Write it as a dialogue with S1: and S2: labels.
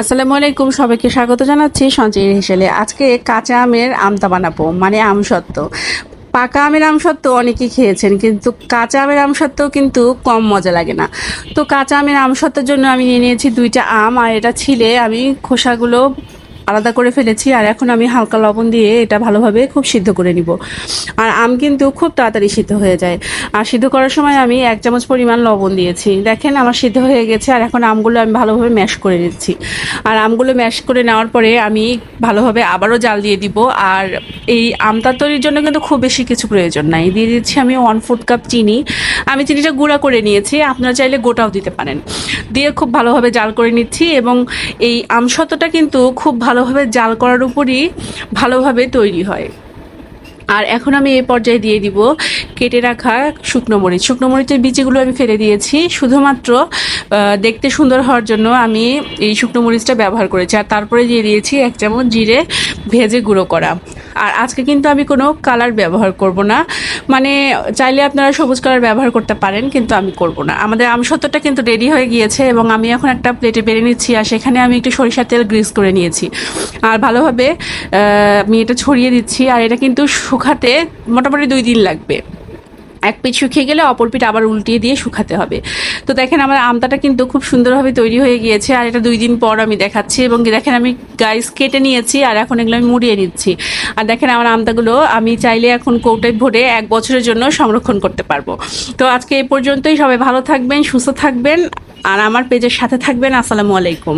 S1: আসসালামু আলাইকুম, সবাইকে স্বাগত জানাচ্ছি সঞ্চয়ের হিসেবে আজকে কাঁচা আমের আমতা বানাবো মানে আম আমসত্ত্ব পাকা আমের আম আমসত্ত্ব অনেকেই খেয়েছেন, কিন্তু কাঁচা আমের আম আমসত্ত্ব কিন্তু কম মজা লাগে না। তো কাঁচা আমের আম আমসত্ত্বের জন্য আমি নিয়ে নিয়েছি দুইটা আম, আর এটা ছিলে আমি খোসাগুলো আলাদা করে ফেলেছি, আর এখন আমি হালকা লবণ দিয়ে এটা ভালোভাবে খুব সিদ্ধ করে নিব। আর আম কিন্তু খুব তাড়াতাড়ি সিদ্ধ হয়ে যায়। আর সিদ্ধ করার সময় আমি এক চামচ পরিমাণ লবণ দিয়েছি। দেখেন আমার সিদ্ধ হয়ে গেছে, আর এখন আমগুলো আমি ভালোভাবে ম্যাশ করে নিচ্ছি। আর আমগুলো ম্যাশ করে নেওয়ার পরে আমি ভালোভাবে আবারও জাল দিয়ে দিব। আর এই আমটা তৈরির জন্য কিন্তু খুব বেশি কিছু প্রয়োজন নাই। দিয়ে দিচ্ছি আমি ওয়ান ফুড কাপ চিনি। আমি চিনিটা গুঁড়া করে নিয়েছি, আপনারা চাইলে গোটাও দিতে পারেন। দিয়ে খুব ভালোভাবে জাল করে নিচ্ছি এবং এই আমসত্ত্বটা কিন্তু খুব ভালোভাবে জাল করার উপরই ভালোভাবে তৈরি হয়। আর এখন আমি এই পর্যায়ে দিয়ে দিব কেটে রাখা শুকনো মরিচ। শুকনো মরিচের বীজগুলো আমি ফেলে দিয়েছি। শুধুমাত্র দেখতে সুন্দর হওয়ার জন্য আমি এই শুকনো মরিচটা ব্যবহার করেছি। আর তারপরে দিয়ে দিয়েছি এক চামচ জিরে ভেজে গুঁড়ো করা। আর আজকে কিন্তু আমি কোনো কালার ব্যবহার করব না। মানে চাইলে আপনারা সবুজ কালার ব্যবহার করতে পারেন, কিন্তু আমি করব না। আমাদের আমসত্ত্বটা কিন্তু রেডি হয়ে গিয়েছে এবং আমি এখন একটা প্লেটে বেড়ে নিচ্ছি আর সেখানে আমি একটু সরিষার তেল গ্রিস করে নিয়েছি। আর ভালোভাবে আমি এটা ছড়িয়ে দিচ্ছি আর এটা কিন্তু শুকাতে মোটামুটি দুই দিন লাগবে। এক পিঠ শুকিয়ে গেলে অপর পিঠ আবার উল্টিয়ে দিয়ে শুকাতে হবে। তো দেখেন আমার আমতাটা কিন্তু খুব সুন্দরভাবে তৈরি হয়ে গিয়েছে আর এটা দুই দিন পর আমি দেখাচ্ছি এবং দেখেন আমি গাইস কেটে নিয়েছি আর এখন এগুলো আমি মুড়িয়ে নিচ্ছি। আর দেখেন আমার আমতাগুলো আমি চাইলে এখন কৌটায় ভরে এক বছরের জন্য সংরক্ষণ করতে পারব। তো আজকে এই পর্যন্তই সবাই ভালো থাকবেন, সুস্থ থাকবেন আর আমার পেজের সাথে থাকবেন, আসসালামু আলাইকুম।